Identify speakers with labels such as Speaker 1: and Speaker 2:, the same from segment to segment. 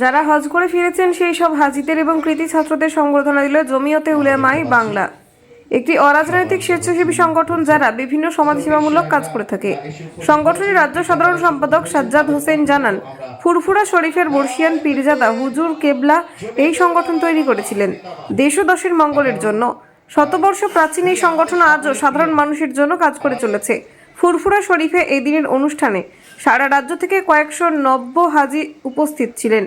Speaker 1: যারা হজ করে ফিরেছেন, সেই সব হাজিদের এবং কৃতি ছাত্রদের সংবর্ধনা দিল জমিয়তে উলেমাই বাংলা। একটি অরাজনৈতিক স্বেচ্ছাসেবী সংগঠন যারা বিভিন্ন সমাজসেবামূলক কাজ করে থাকে। সংগঠনের রাজ্য সাধারণ সম্পাদক সাজ্জাদ হোসেন জানান, ফুরফুরা শরীফের বর্ষিয়ান পীরজাদা হুজুর কেবলা এই সংগঠন তৈরি করেছিলেন। দেশ ও দশের মঙ্গলের জন্য। শতবর্ষ প্রাচীন এই সংগঠন আজও সাধারণ মানুষের জন্য কাজ করে চলেছে। ফুরফুরা শরীফে এই দিনের অনুষ্ঠানে সারা রাজ্য থেকে কয়েকশো নব্য হাজি উপস্থিত ছিলেন।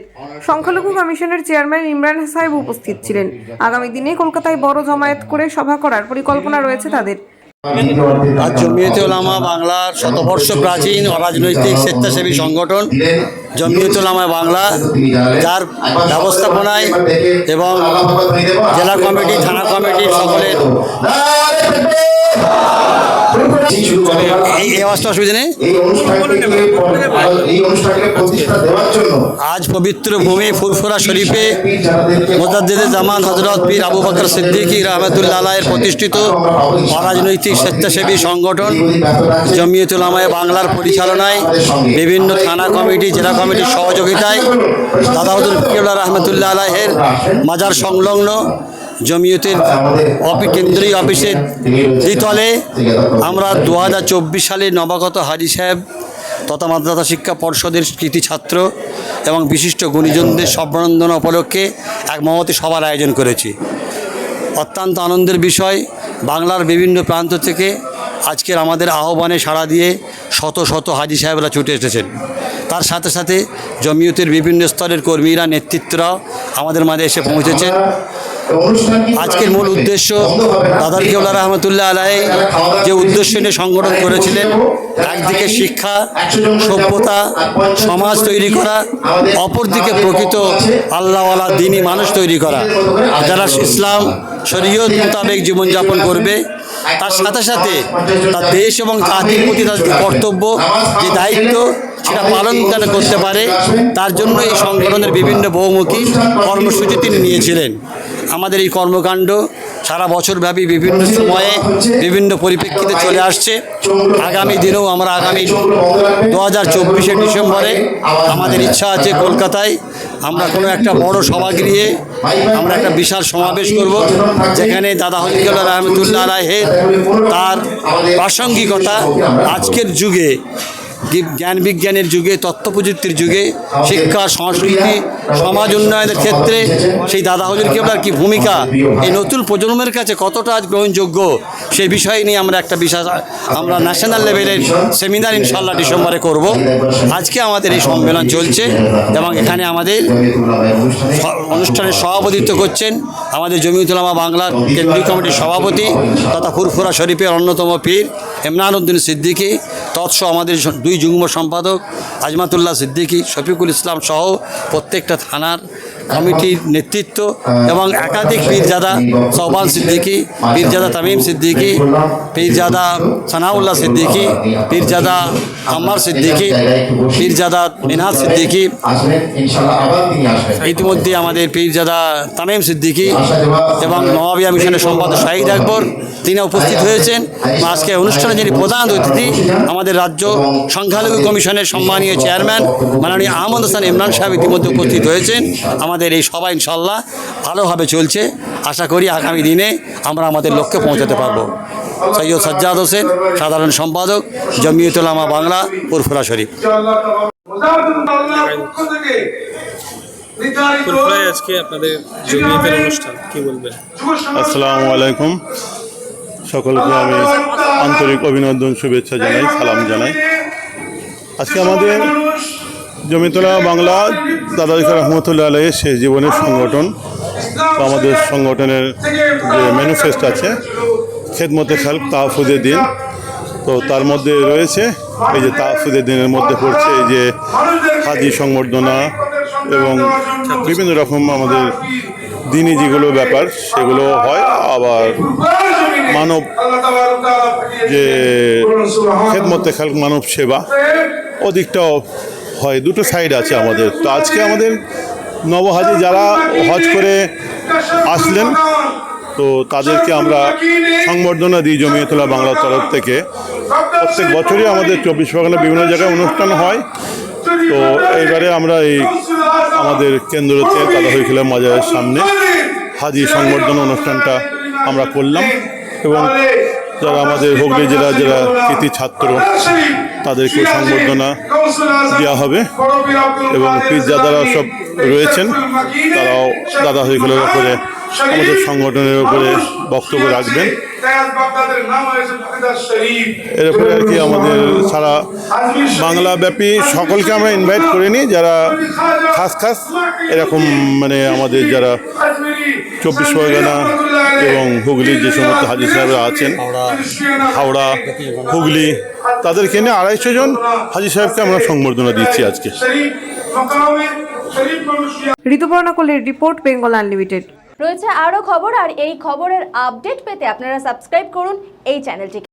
Speaker 1: সংখ্যালঘু কমিশনের চেয়ারম্যান ইমরান সাহেব উপস্থিত ছিলেন। আগামী দিনে কলকাতায় বড় জমায়েত করে সভা করার পরিকল্পনা রয়েছে তাদের।
Speaker 2: আজ জমিয়তে ওলামা বাংলার শতবর্ষ প্রাচীন অরাজনৈতিক স্বেচ্ছাসেবী সংগঠন। জমিয়তে ওলামা বাংলা, যার ব্যবস্থাপনায় এবং জেলা কমিটি, থানা কমিটি সকলের এই আওয়াজটা অসুবিধা নেই? আজ পবিত্র ভূমি ফুরফুরা শরীফে মোজাদ্দেদে জামান হজরত পীর আবু বকর সিদ্দিকী রহমতুল্লাহ আলাহের প্রতিষ্ঠিত অরাজনৈতিক স্বেচ্ছাসেবী সংগঠন জমিয়তুল আমায় বাংলার পরিচালনায় বিভিন্ন থানা কমিটি জেলা কমিটির সহযোগিতায় দাদা হজুর ফিরুল্লাহ রহমতুল্লাহ আলাহের মাজার সংলগ্ন জমিয়তের অফি কেন্দ্রীয় অফিসের দ্বিতলে আমরা দু হাজার চব্বিশ সালে নবাগত হাজি সাহেব তথা মাদ্রাসা শিক্ষা পর্ষদের কৃতি ছাত্র এবং বিশিষ্ট গুণীজনদের সম্বর্ধনা উপলক্ষে এক মহতি সভার আয়োজন করেছি। অত্যন্ত আনন্দের বিষয় বাংলার বিভিন্ন প্রান্ত থেকে আজকের আমাদের আহ্বানে সাড়া দিয়ে শত শত হাজি সাহেবরা ছুটে এসেছেন। তার সাথে সাথে জমিয়তের বিভিন্ন স্তরের কর্মীরা নেতৃত্বরাও আমাদের মাঝে এসে পৌঁছেছেন। আজকের মূল উদ্দেশ্য দাদার কেউলা রহমতুল্লাহ আলাই যে উদ্দেশ্য নিয়ে সংগঠন করেছিলেন, একদিকে শিক্ষা, সভ্যতা, সমাজ তৈরি করা, অপরদিকে প্রকৃত আল্লাহওয়ালা দিনই মানুষ তৈরি করা। যারা ইসলাম, শরীয়ত মোতাবেক জীবনযাপন করবে, তার সাথে সাথে তার দেশ এবং জাতির প্রতি তার কর্তব্য, যে দায়িত্ব, সেটা পালন যেন করতে পারে, তার জন্য এই সংগঠনের বিভিন্ন বহুমুখী কর্মসূচি তিনি নিয়েছিলেন। আমাদের এই কর্মকাণ্ড সারা বছরব্যাপী বিভিন্ন সময়ে বিভিন্ন পরিপ্রেক্ষিতে চলে আসছে। আগামী দিনেও আমরা আগামী দু হাজার চব্বিশে ডিসেম্বরে আমাদের ইচ্ছা আছে কলকাতায় আমরা কোনো একটা বড় সভাগৃহে আমরা একটা বিশাল সমাবেশ করব, যেখানে দাদা হলিকুল্লাহ রহমতুল্লাহ রাহের তার প্রাসঙ্গিকতা আজকের যুগে জ্ঞান বিজ্ঞানের যুগে তথ্য প্রযুক্তির যুগে, শিক্ষা, সংস্কৃতি, সমাজ উন্নয়নের ক্ষেত্রে সেই দাদা হজুর কেবলার কি ভূমিকা? এই নতুন প্রজন্মের কাছে কতটা আজ গ্রহণযোগ্য? সেই বিষয় নিয়ে আমরা একটা বিশাল আমরা ন্যাশনাল লেভেলের সেমিনার ইনশাল্লাহ ডিসেম্বরে করব। আজকে আমাদের এই সম্মেলন চলছে এবং এখানে আমাদের অনুষ্ঠানের সভাপতিত্ব করছেন আমাদের জমিউতুলামা বাংলার কেন্দ্রীয় কমিটির সভাপতি তথা ফুরফুরা শরীফের অন্যতম পীর ইমরান উদ্দিন সিদ্দিকী। তৎসহ আমাদের দুই যুগ্ম সম্পাদক আজমাতুল্লাহ সিদ্দিকী শফিকুল ইসলাম সহ প্রত্যেকটা থানার কমিটির নেতৃত্ব এবং একাধিক পীরজাদা সহবান সিদ্দিকী পীরজাদা তামিম সিদ্দিকী পীরজাদা সানাউল্লাহ সিদ্দিকী পীরজাদা আম্মার সিদ্দিকী পীরজাদা মিনহাজ সিদ্দিকী। ইতিমধ্যে আমাদের পীরজাদা তামিম সিদ্দিকী এবং নবাবিয়া মিশনের সম্পাদক শাহিদ আকবর তিনি উপস্থিত হয়েছেন। আজকে অনুষ্ঠানে যিনি প্রধান অতিথি আমাদের রাজ্য সংখ্যালঘু কমিশনের সম্মানীয় চেয়ারম্যান মাননীয় আহমদ হাসান ইমরান সাহেব ইতিমধ্যে উপস্থিত হয়েছেন। আমাদের এই সভা ইনশাল্লাহ ভালোভাবে চলছে। আশা করি আগামী দিনে আমরা আমাদের লক্ষ্যে পৌঁছাতে পারব। সৈয়দ সাজ্জাদ হোসেন সাধারণ সম্পাদক জমিয়তুলামা বাংলা পুরফুরা শরীফ।
Speaker 3: আজকে আপনাদের জমিয়তের অনুষ্ঠান কি বলবেন?
Speaker 4: আসসালামু আলাইকুম। সকলকে আমি আন্তরিক অভিনন্দন শুভেচ্ছা জানাই সালাম জানাই। আজকে আমাদের জমিতলা বাংলা দাদাজি রহমতুল্লাহ আলহের শেষ জীবনের সংগঠন। তো আমাদের সংগঠনের যে ম্যানিফেস্ট আছে, খেদমতে খালক তাহফুদের দিন। তো তার মধ্যে রয়েছে, এই যে তাহফুদের দিনের মধ্যে পড়ছে এই যে হাজি সংবর্ধনা এবং বিভিন্ন রকম আমাদের দিনই যেগুলো ব্যাপার, সেগুলো হয়। আবার মানব যে খেদমতে খাল মানব সেবা, ওদিকটাও হয়, দুটো সাইড আছে আমাদের। তো আজকে আমাদের নবহাজি যারা হজ করে আসলেন, তো তাদেরকে আমরা সংবর্ধনা দিই জমিয়তুল্লাহ বাংলার তরফ থেকে। প্রত্যেক বছরই আমাদের চব্বিশ পরগনা বিভিন্ন জায়গায় অনুষ্ঠান হয়। তো এইবারে আমরা এই আমাদের কেন্দ্রতে তাদাহরি খেলা মাজারের সামনে। হাজি সংবর্ধনা অনুষ্ঠানটা আমরা করলাম। এবং যারা আমাদের হুগলি জেলার যারা কৃতি ছাত্র তাদেরকে সংবর্ধনা দেওয়া হবে এবং পীরজাদারা সব রয়েছেন, তারাও দাদাহরি খেলার উপরে আমাদের সংগঠনের উপরে বক্তব্য রাখবেন। এর উপরে আর কি আমাদের সারা বাংলাব্যাপী সকলকে আমরা ইনভাইট করিনি যারা খাস খাস, এরকম মানে আমাদের যারা চব্বিশ পরগনা এবং হুগলির যে সমস্ত হাজির সাহেবরা আছেন হাওড়া হুগলি তাদেরকে নিয়ে আড়াইশো জন হাজির সাহেবকে আমরা সংবর্ধনা দিচ্ছি আজকে।
Speaker 1: ঋতুপর্ণা কোলের রিপোর্ট বেঙ্গল আনলিমিটেড।
Speaker 5: রয়েছে আরও খবর আর এই খবরের আপডেট পেতে আপনারা সাবস্ক্রাইব করুন এই চ্যানেলটিকে।